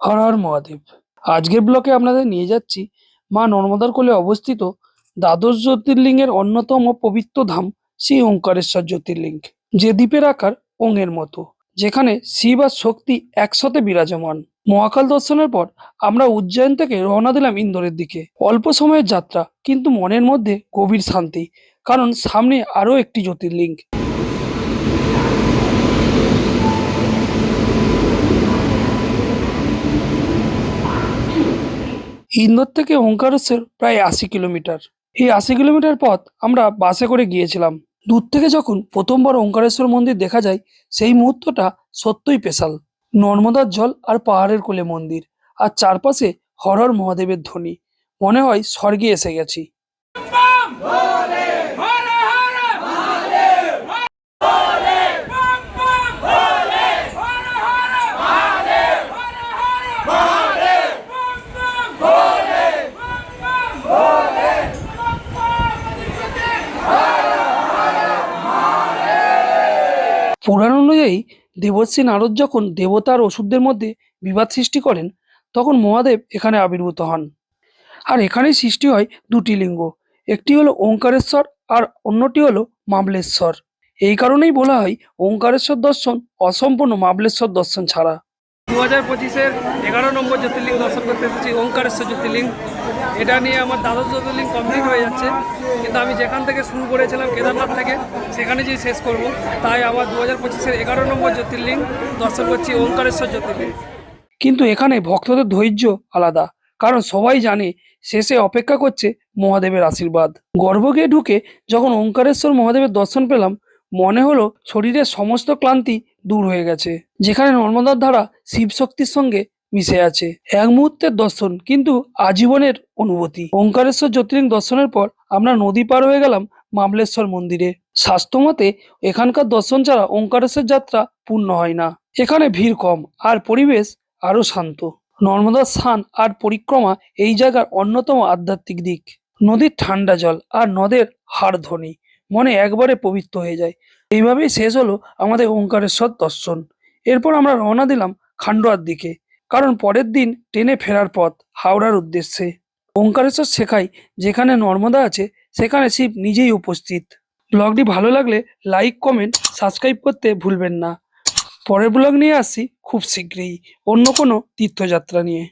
হর হর মহাদেব। আজকের ব্লকে আপনাদের নিয়ে যাচ্ছি মা নর্মদার কোলে অবস্থিত দ্বাদশ জ্যোতির্লিঙ্গের অন্যতম পবিত্র ধাম শ্রী ওঙ্কারেশ্বর জ্যোতির্লিঙ্গ, যে দ্বীপের আকার ওঙের মতো, যেখানে শিব আর শক্তি একসাথে বিরাজমান। মহাকাল দর্শনের পর আমরা উজ্জয়ন থেকে রওনা দিলাম ইন্দোরের দিকে। অল্প সময়ের যাত্রা, কিন্তু মনের মধ্যে গভীর শান্তি, কারণ সামনে আরও একটি জ্যোতির্লিঙ্গ। ইন্দোর থেকে ওঙ্কারেশ্বর প্রায় আশি কিলোমিটার। এই আশি কিলোমিটার পথ আমরা বাসে করে গিয়েছিলাম। দূর থেকে যখন প্রথমবার ওঙ্কারেশ্বর মন্দির দেখা যায়, সেই মুহূর্তটা সত্যই স্পেশাল। নর্মদার জল আর পাহাড়ের কোলে মন্দির, আর চারপাশে হরহর মহাদেবের ধ্বনি। মনে হয় স্বর্গে এসে গেছি। পুরাণ অনুযায়ী দেবশ্রী নারদ যখন দেবতার ওষুধদের মধ্যে বিবাদ সৃষ্টি করেন, তখন মহাদেব এখানে আবির্ভূত হন। আর এখানেই সৃষ্টি হয় দুটি লিঙ্গ, একটি হলো ওঙ্কারেশ্বর আর অন্যটি হলো মামলেশ্বর। এই কারণেই বলা হয় ওঙ্কারেশ্বর দর্শন অসম্পূর্ণ মামলেশ্বর দর্শন ছাড়া। দু হাজার পঁচিশের এগারো নম্বর জ্যোতির্লিঙ্গ দর্শন করতে এসেছি, ওঙ্কারেশ্বর জ্যোতির্লিঙ্গ। এটা নিয়ে আমার দ্বাদশ জ্যোতির্লিঙ্গ কমপ্লিট হয়ে যাচ্ছে। কিন্তু আমি যেখান থেকে শুরু করেছিলাম, কেদারনাথ থেকে, সেখানে যেই শেষ করব। তাই আবার দু হাজার পঁচিশের এগারো নম্বর জ্যোতির্লিঙ্গ দর্শন করছি, ওঙ্কারেশ্বর জ্যোতির্লিঙ্গ। কিন্তু এখানে ভক্তদের ধৈর্য আলাদা, কারণ সবাই জানে শেষে অপেক্ষা করছে মহাদেবের আশীর্বাদ। গর্ভগৃহে ঢুকে যখন ওঙ্কারেশ্বর মহাদেবের দর্শন পেলাম মনে হলো শরীরের সমস্ত ক্লান্তি দূর হয়ে গেছে। যেখানে নর্মদার ধারা শিব শক্তির সঙ্গে মিশে আছে। এক মুহূর্তের দর্শন, কিন্তু আজীবনের অনুভূতি। ওঙ্কারেশ্বর জ্যোতির্লিঙ্গ দর্শনের পর আমরা নদী পার হয়ে গেলাম মামলেশ্বর মন্দিরে। স্বাস্থ্যমতে এখানকার দর্শন ছাড়া ওঙ্কারেশ্বর যাত্রা পূর্ণ হয় না। এখানে ভিড় কম আর পরিবেশ আরও শান্ত। নর্মদার স্থান আর পরিক্রমা এই জায়গার অন্যতম আধ্যাত্মিক দিক। নদীর ঠান্ডা জল আর নদের হাড় ধ্বনি। মনে একবারে পবিত্র হয়ে যায়। এইভাবেই শেষ হলো আমাদের ওঙ্কারেশ্বর দর্শন। এরপর আমরা রওনা দিলাম খান্ডোয়ার দিকে, কারণ পরের দিন ট্রেনে ফেরার পথ হাওড়ার উদ্দেশ্যে। ওঙ্কারেশ্বর শেখায় যেখানে নর্মদা আছে, সেখানে শিব নিজেই উপস্থিত। ব্লগটি ভালো লাগলে লাইক, কমেন্ট, সাবস্ক্রাইব করতে ভুলবেন না। পরের ব্লগ নিয়ে আসছি খুব শীঘ্রই, অন্য কোনো তীর্থযাত্রা নিয়ে।